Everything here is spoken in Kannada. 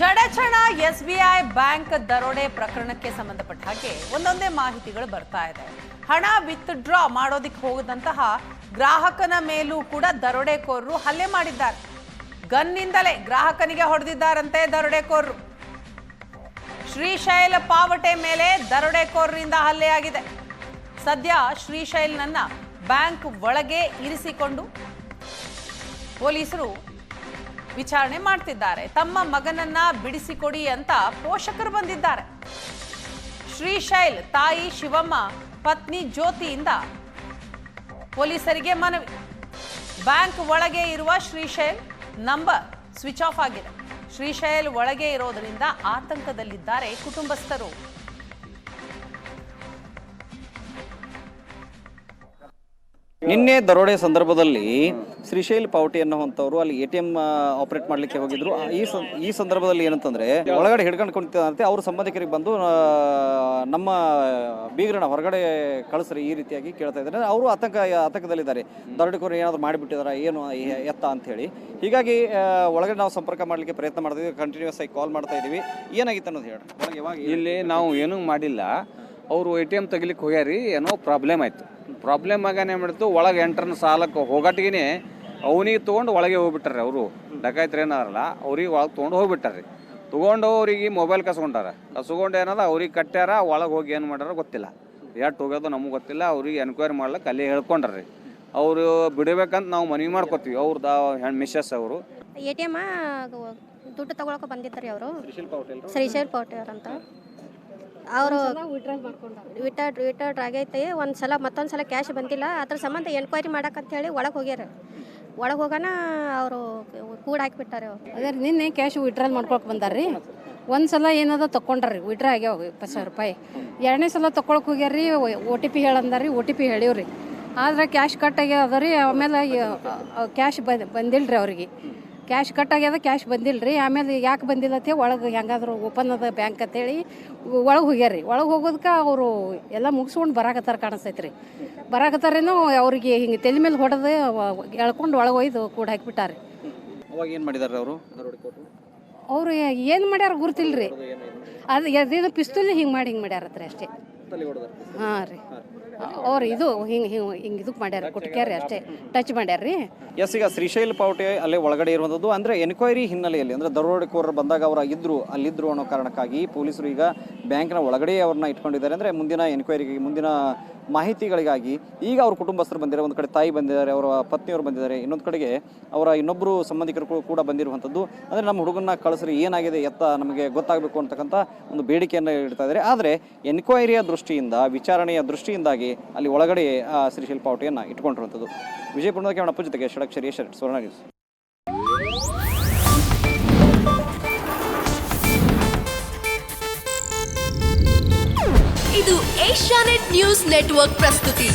ಚಡಚಣ ಎಸ್ಬಿಐ ಬ್ಯಾಂಕ್ ದರೋಡೆ ಪ್ರಕರಣಕ್ಕೆ ಸಂಬಂಧಪಟ್ಟ ಹಾಗೆ ಒಂದೊಂದೇ ಮಾಹಿತಿಗಳು ಬರ್ತಾ ಇದೆ. ಹಣ ವಿತ್ ಡ್ರಾ ಮಾಡೋದಿಕ್ಕೆ ಹೋಗದಂತಹ ಗ್ರಾಹಕನ ಮೇಲೂ ಕೂಡ ದರೋಡೆಕೋರರು ಹಲ್ಲೆ ಮಾಡಿದ್ದಾರೆ. ಗನ್ನಿಂದಲೇ ಗ್ರಾಹಕನಿಗೆ ಹೊಡೆದಿದ್ದಾರಂತೆ ದರೋಡೆಕೋರರು. ಶ್ರೀಶೈಲ ಪಾವಟೆ ಮೇಲೆ ದರೋಡೆಕೋರರಿಂದ ಹಲ್ಲೆಯಾಗಿದೆ. ಸದ್ಯ ಶ್ರೀಶೈಲ್ನನ್ನ ಬ್ಯಾಂಕ್ ಒಳಗೆ ಇರಿಸಿಕೊಂಡು ಪೊಲೀಸರು ವಿಚಾರಣೆ ಮಾಡ್ತಿದ್ದಾರೆ. ತಮ್ಮ ಮಗನನ್ನ ಬಿಡಿಸಿಕೊಡಿ ಅಂತ ಪೋಷಕರು ಬಂದಿದ್ದಾರೆ. ಶ್ರೀಶೈಲ್ ತಾಯಿ ಶಿವಮ್ಮ ಪತ್ನಿ ಜ್ಯೋತಿಯಿಂದ ಪೊಲೀಸರಿಗೆ ಮನವಿ. ಬ್ಯಾಂಕ್ ಒಳಗೆ ಇರುವ ಶ್ರೀಶೈಲ್ ನಂಬರ್ ಸ್ವಿಚ್ ಆಫ್ ಆಗಿದೆ. ಶ್ರೀಶೈಲ್ ಒಳಗೆ ಇರೋದರಿಂದ ಆತಂಕದಲ್ಲಿದ್ದಾರೆ ಕುಟುಂಬಸ್ಥರು. ನಿನ್ನೆ ದರೋಡೆ ಸಂದರ್ಭದಲ್ಲಿ ಶ್ರೀಶೈಲ್ ಪಾವಟಿ ಅನ್ನುವಂಥವ್ರು ಅಲ್ಲಿ ಎ ಟಿ ಎಂ ಆಪರೇಟ್ ಮಾಡ್ಲಿಕ್ಕೆ ಹೋಗಿದ್ರು. ಈ ಈ ಸಂದರ್ಭದಲ್ಲಿ ಏನಂತಂದ್ರೆ ಒಳಗಡೆ ಹಿಡ್ಕೊಂಡು ಕುಂತಿದಂತೆ ಅವ್ರ ಸಂಬಂಧಿಕರಿಗೆ ಬಂದು ನಮ್ಮ ಬೀಗರನ್ನ ಹೊರಗಡೆ ಕಳಿಸ್ರಿ ಈ ರೀತಿಯಾಗಿ ಕೇಳ್ತಾ ಇದ್ದಾರೆ. ಅವರು ಆತಂಕ ಆತಂಕದಲ್ಲಿದ್ದಾರೆ. ದರೋಡೆಕೋರು ಏನಾದ್ರು ಮಾಡಿಬಿಟ್ಟಿದಾರ ಏನು ಎತ್ತ ಅಂತ ಹೇಳಿ. ಹೀಗಾಗಿ ಒಳಗಡೆ ನಾವು ಸಂಪರ್ಕ ಮಾಡಲಿಕ್ಕೆ ಪ್ರಯತ್ನ ಮಾಡ್ತಿದ್ವಿ ಕಂಟಿನ್ಯೂಸ್ ಆಗಿ ಕಾಲ್ ಮಾಡ್ತಾ ಇದೀವಿ. ಏನಾಗಿತ್ತು ಅನ್ನೋದು ಹೇಳಿ. ಇಲ್ಲಿ ನಾವು ಏನೂ ಮಾಡಿಲ್ಲ. ಅವರು ಎ ಟಿ ಎಂ ತೆಗಿಲಿಕ್ಕೆ ಹೋಗ್ಯಾರಿ ಏನೋ ಪ್ರಾಬ್ಲಮ್ ಆಯಿತು. ಪ್ರಾಬ್ಲಮ್ ಆಗಾನೆ ಮಾಡಿತು ಒಳಗೆ ಎಂಟ್ರನ್ ಸಾಲಕ್ಕೆ ಹೋಗಟ್ಟಿಗೆ ಅವನಿಗೆ ತೊಗೊಂಡು ಒಳಗೆ ಹೋಗ್ಬಿಟ್ಟಾರೆ ಅವರು. ಡಕಾಯ್ತ್ರು ಏನಾರಲ್ಲ ಅವ್ರಿಗೆ ಒಳಗೆ ತೊಗೊಂಡು ಹೋಗ್ಬಿಟ್ಟಾರೆ ತೊಗೊಂಡು ಅವ್ರಿಗೆ ಮೊಬೈಲ್ ಕಸ್ಕೊಂಡಾರ. ಕಸ್ಕೊಂಡು ಏನದ ಅವ್ರಿಗೆ ಕಟ್ಟ್ಯಾರ ಒಳಗೆ ಹೋಗಿ ಏನು ಮಾಡ್ಯಾರ ಗೊತ್ತಿಲ್ಲ. ಎಷ್ಟು ಹೋಗೋದು ನಮಗೆ ಗೊತ್ತಿಲ್ಲ ಅವ್ರಿಗೆ ಎನ್ಕ್ವೈರಿ ಮಾಡ್ಲಿಕ್ಕೆ ಅಲ್ಲಿ ಹೇಳ್ಕೊಂಡ್ರಿ ಅವರು ಬಿಡಬೇಕಂತ ನಾವು ಮನವಿ ಮಾಡ್ಕೊತೀವಿ ಅವ್ರದ ಹೆಣ್ಣು ಮಿಸ್ಸಸ್ ಅವರು. ಎ ಟಿ ಎಂ ದುಡ್ಡು ತಗೊಳಕ್ಕೆ ಬಂದಿದ್ದಾರೆ ಅವರು. ಶ್ರೀಶೈಲ್ ಪೌಟಿಯವ್ರು ಅಂತ ಅವರು ವಿಟ ವಿಟ್ರ ಆಗೈತೆ ಒಂದು ಸಲ ಮತ್ತೊಂದು ಸಲ ಕ್ಯಾಶ್ ಬಂದಿಲ್ಲ. ಅದ್ರ ಸಂಬಂಧ ಎನ್ಕ್ವೈರಿ ಮಾಡಕ್ಕಂತ ಹೇಳಿ ಒಳಗೆ ಹೋಗ್ಯಾರ. ಒಳಗೆ ಹೋಗೋಣ ಅವರು ಕೂಡ ಹಾಕಿಬಿಟ್ಟಾರೆ ಅದೇ ನಿನ್ನೆ ಕ್ಯಾಶ್ ವಿಡ್ರಾಲ್ ಮಾಡ್ಕೊಳಕ್ ಬಂದಾರ್ರಿ. ಒಂದು ಸಲ ಏನದ ತಕೊಂಡ್ರಿ ವಿಡ್ರಾ ಆಗ್ಯಾವ ಇಪ್ಪತ್ತು ಸಾವಿರ ರೂಪಾಯಿ. ಎರಡನೇ ಸಲ ತಕೊಳಕ್ ಹೋಗ್ಯಾರ್ರಿ ಒ ಟಿ ಪಿ ಹೇಳಂದಾರ್ರಿ ಒ ಟಿ ಪಿ ಹೇಳಿವ್ರಿ. ಆದ್ರೆ ಕ್ಯಾಶ್ ಕಟ್ ಆಗ್ಯಾವ ರೀ ಆಮೇಲೆ ಕ್ಯಾಶ್ ಬಂದಿಲ್ಲ ರೀ ಅವ್ರಿಗೆ. ಕ್ಯಾಶ್ ಕಟ್ ಆಗ್ಯದ ಕ್ಯಾಶ್ ರೀ ಆಮೇಲೆ ಯಾಕೆ ಬಂದಿಲ್ಲ ಅಂತ ಒಳಗೆ ಹೆಂಗಾದ್ರು ಓಪನ್ ಅದ ಬ್ಯಾಂಕ್ ಅಂತೇಳಿ ಒಳಗೆ ಹೋಗ್ಯಾರಿ ಒಳಗೆ ಹೋಗೋದಕ್ಕೆ ಅವರು ಎಲ್ಲ ಮುಗಿಸ್ಕೊಂಡು ಬರಾಕತ್ತಾರ ಕಾಣಿಸ್ತೈತ್ರಿ. ಬರಾಕತ್ತಾರೇನೋ ಅವ್ರಿಗೆ ಹಿಂಗೆ ತಲೆ ಮೇಲೆ ಹೊಡೆದು ಎಳ್ಕೊಂಡು ಒಳಗೆ ಒಯ್ದು ಕೂಡ ಹಾಕಿಬಿಟ್ಟಾರೆ ಅವಾಗ ಏನು ಮಾಡಿದಾರೆ ಅವರು? ಅವರು ಏನು ಮಾಡ್ಯಾರ ಗುರ್ತಿಲ್ರಿ ಅದು ಅದೇನು ಪಿಸ್ತೂಲಿ ಹಿಂಗೆ ಮಾಡಿ ಹಿಂಗೆ ಮಾಡ್ಯಾರತ್ರಿ ಅಷ್ಟೇ. ಹಾಂ ರೀ. ಅವ್ರು ಇದು ಹಿಂಗೆ ಹಿಂಗೆ ಹಿಂಗೆ ಇದಕ್ಕೆ ಮಾಡ್ಯಾರ ಕುಟ್ಕ್ಯಾರಿ ಅಷ್ಟೇ. ಟಚ್ ಮಾಡ್ಯಾರ ರೀ. ಎಸ್ ಈಗ ಶ್ರೀಶೈಲ್ ಪಾವಟಿ ಅಲ್ಲೇ ಒಳಗಡೆ ಇರುವಂಥದ್ದು. ಅಂದ್ರೆ ಎನ್ಕ್ವೈರಿ ಹಿನ್ನೆಲೆಯಲ್ಲಿ ಅಂದ್ರೆ ದರೋಡೆಕೋರರು ಬಂದಾಗ ಅವರ ಇದ್ರು ಅಲ್ಲಿದ್ದರು ಅನ್ನೋ ಕಾರಣಕ್ಕಾಗಿ ಪೊಲೀಸರು ಈಗ ಬ್ಯಾಂಕ್ನ ಒಳಗಡೆ ಅವ್ರನ್ನ ಇಟ್ಕೊಂಡಿದ್ದಾರೆ. ಅಂದ್ರೆ ಮುಂದಿನ ಎನ್ಕ್ವೈರಿಗೆ ಮುಂದಿನ ಮಾಹಿತಿಗಳಿಗಾಗಿ ಈಗ ಅವ್ರ ಕುಟುಂಬಸ್ಥರು ಬಂದಿದ್ದಾರೆ ಒಂದು ಕಡೆ ತಾಯಿ ಬಂದಿದ್ದಾರೆ ಅವರ ಪತ್ನಿಯವರು ಬಂದಿದ್ದಾರೆ ಇನ್ನೊಂದು ಕಡೆಗೆ ಅವರ ಇನ್ನೊಬ್ಬರು ಸಂಬಂಧಿಕರು ಕೂಡ ಬಂದಿರುವಂಥದ್ದು. ಅಂದ್ರೆ ನಮ್ಮ ಹುಡುಗನ ಕಳಿಸ್ರಿ ಏನಾಗಿದೆ ಎತ್ತ ನಮಗೆ ಗೊತ್ತಾಗಬೇಕು ಅಂತಕ್ಕಂಥ ಒಂದು ಬೇಡಿಕೆಯನ್ನು ಇಡ್ತಾ ಇದ್ದಾರೆ. ಆದರೆ ಎನ್ಕ್ವೈರಿಯ ದೃಷ್ಟಿಯಿಂದ, ವಿಚಾರಣೆಯ ದೃಷ್ಟಿಯಿಂದಾಗಿ ಅಲ್ಲಿ ಒಳಗಡೆ ಶ್ರೀ ಶ್ರೀಶೈಲ್ ಪಾವಟಿಯನ್ನು ಇಟ್ಕೊಂಡಿರುವಂಥದ್ದು ವಿಜಯಪುರದ ಕೇವಣಪ್ಪ ಜೊತೆಗೆ ಷಡಕ್ಷರಿ ಸುವರ್ಣ ನ್ಯೂಸ್. ಇದು ಏಷ್ಯಾನೆಟ್ ನ್ಯೂಸ್ ನೆಟ್ವರ್ಕ್ ಪ್ರಸ್ತುತಿ.